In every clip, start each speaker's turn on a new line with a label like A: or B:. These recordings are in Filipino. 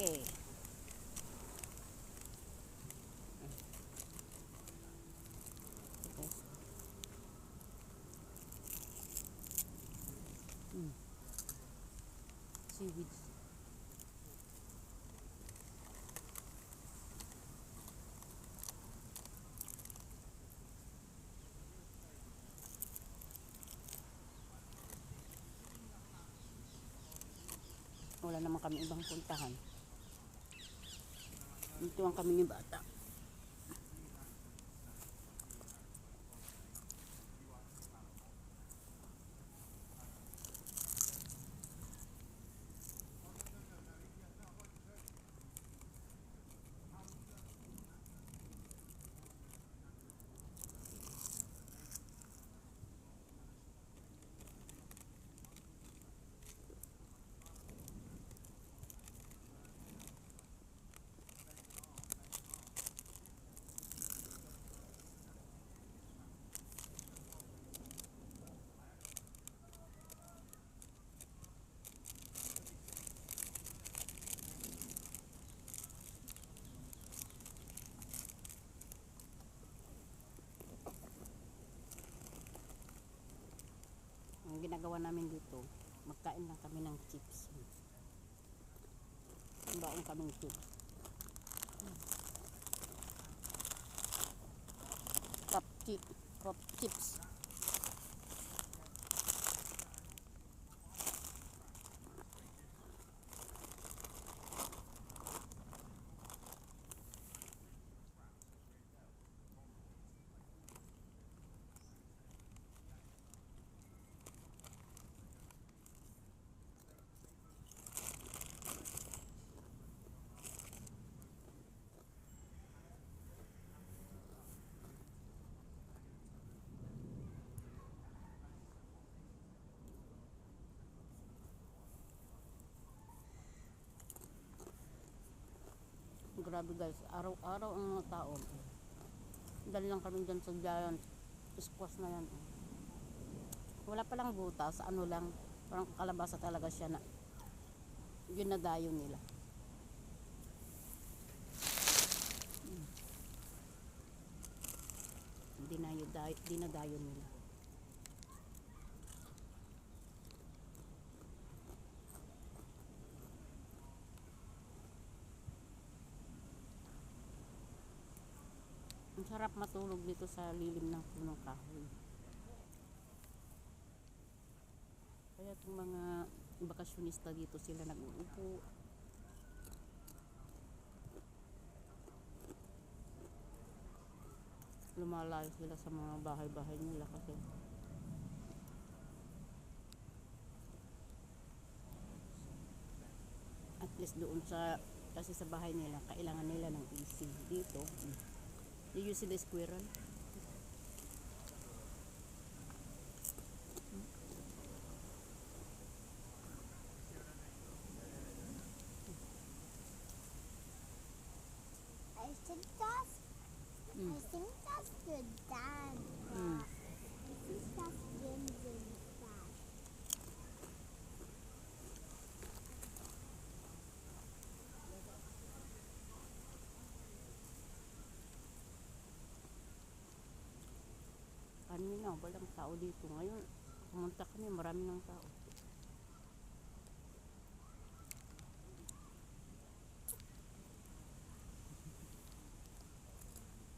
A: Okay. Mm. Seaweeds. Wala naman kami ibang puntahan. Ito ang kami ni bata. Ang ginagawa namin dito, magkain lang kami ng chips. Baon kaming chips. Crop chip, crop chips. Grabe guys, araw-araw ang mga tao. Dali lang kami dyan sa giant squash na yan. Wala palang butas, ano lang, parang kalabasa talaga siya na ginadayo nila. Mm. Dinayo, day- dinadayo nila. Ang sarap matulog dito sa lilim ng punong kahoy. Kaya itong mga bakasyonista dito sila nag-uupo. Lumalayo sila sa mga bahay-bahay nila kasi at least doon sa kasi sa bahay nila kailangan nila ng AC dito Did you see the squirrel?
B: I think that's
A: Kanina, walang tao dito. Ngayon, pumunta kami, marami ng tao.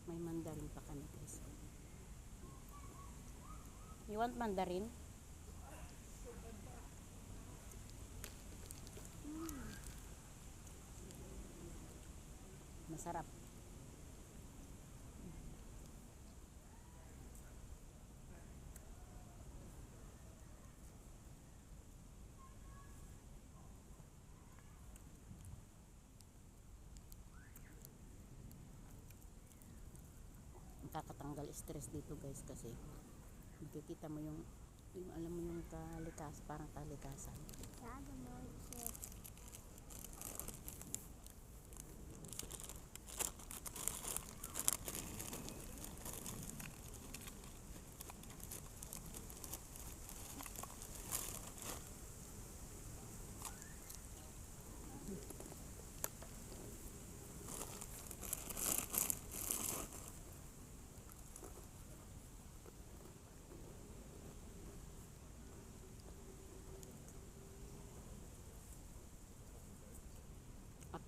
A: May mandarin pa kami guys. You want mandarin? Masarap. Nakakatanggal stress dito guys kasi nakikita mo yung yung alam mo yung kalikas parang kalikasan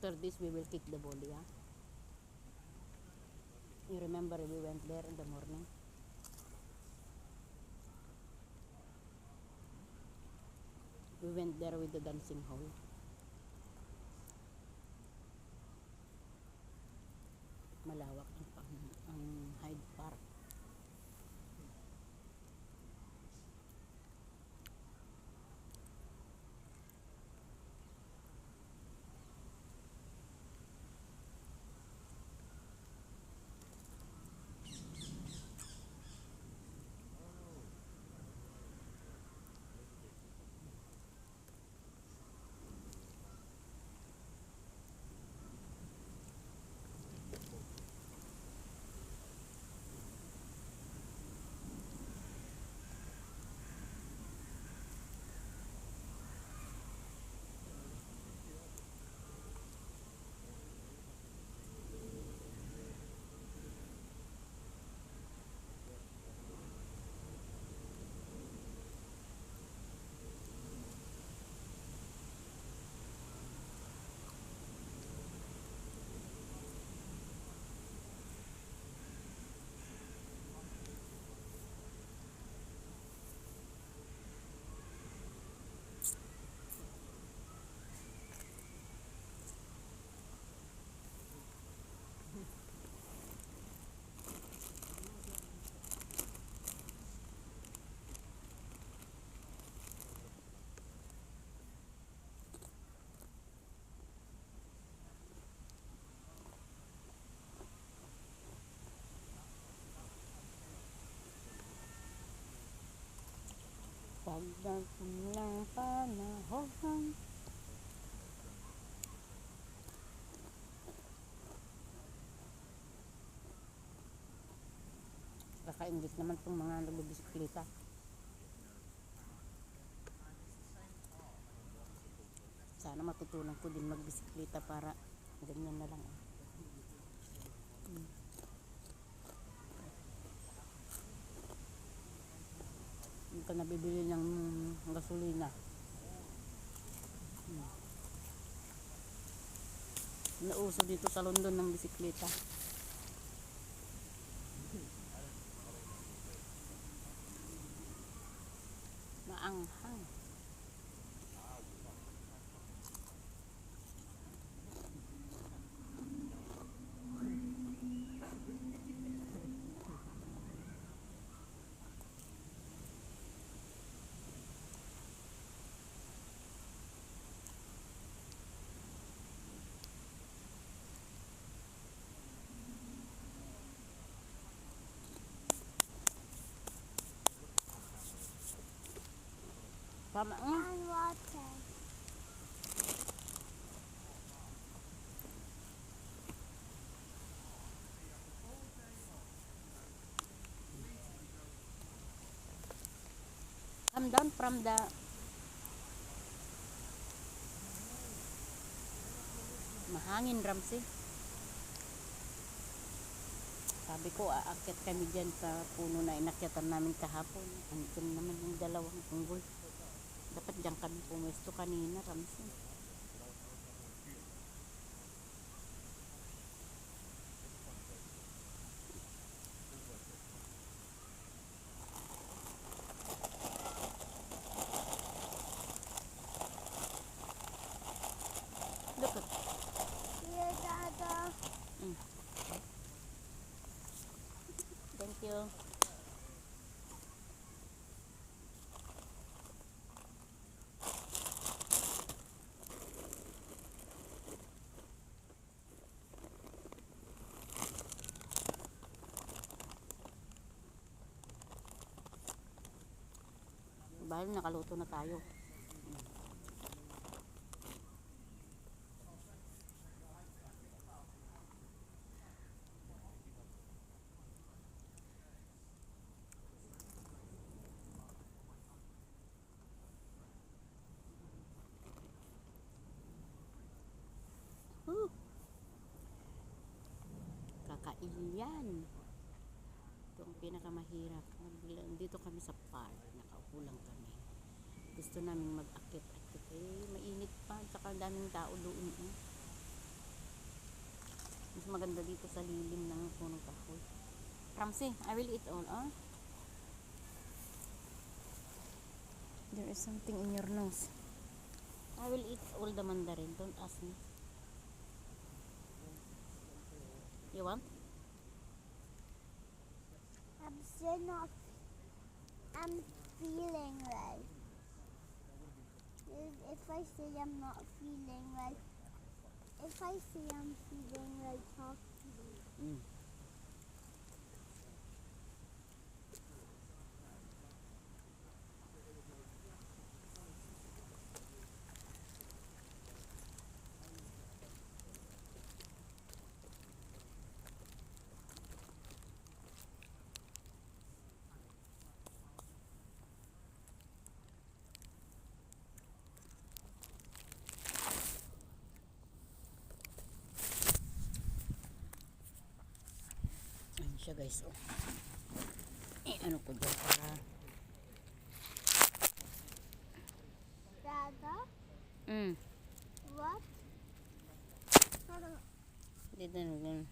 A: after this we will kick the ball, yeah? You remember we went there in the morning? We went there with the dancing hall. Malawak Pagdating ng panahon Kaka-English naman itong mga nagbibisikleta. Sana matutunan ko din magbisikleta para ganyan na lang. ah. Hmm. Hindi ka nabibili ng gasolina. Hmm. Nauso dito sa London ng bisikleta. Tama nga.
B: And water.
A: Come down from the mahangin Ramsey. Sabi ko, aakyat kami dyan sa puno na inakyatan namin kahapon. Andyan naman yung dalawang unggol. Dapat dyan kami pumwesto kanina, Ramsey. Look at
B: Here, Dada.
A: Thank you. Bahal nakaluto na tayo. Huh. Kakaiyan. Ang pinakamahirap. Dito kami sa park. Nakaupo lang kami. Gusto namin mag-akit-akit. Eh, mainit pa. Tsaka ang daming tao doon. Eh. Mas maganda dito sa lilim ng punong kahoy. Ramsey, I will eat all, ah? There is something in your nose. I will eat all the mandarin. Don't ask me. You want?
B: I'm not. I'm feeling right. If, I say I'm not feeling right, if I say I'm feeling right, talk to me.
A: Mm. Siya guys. Oh. Eh, ano ko dyan para...
B: Dada,
A: Mm.
B: what?
A: Dito na.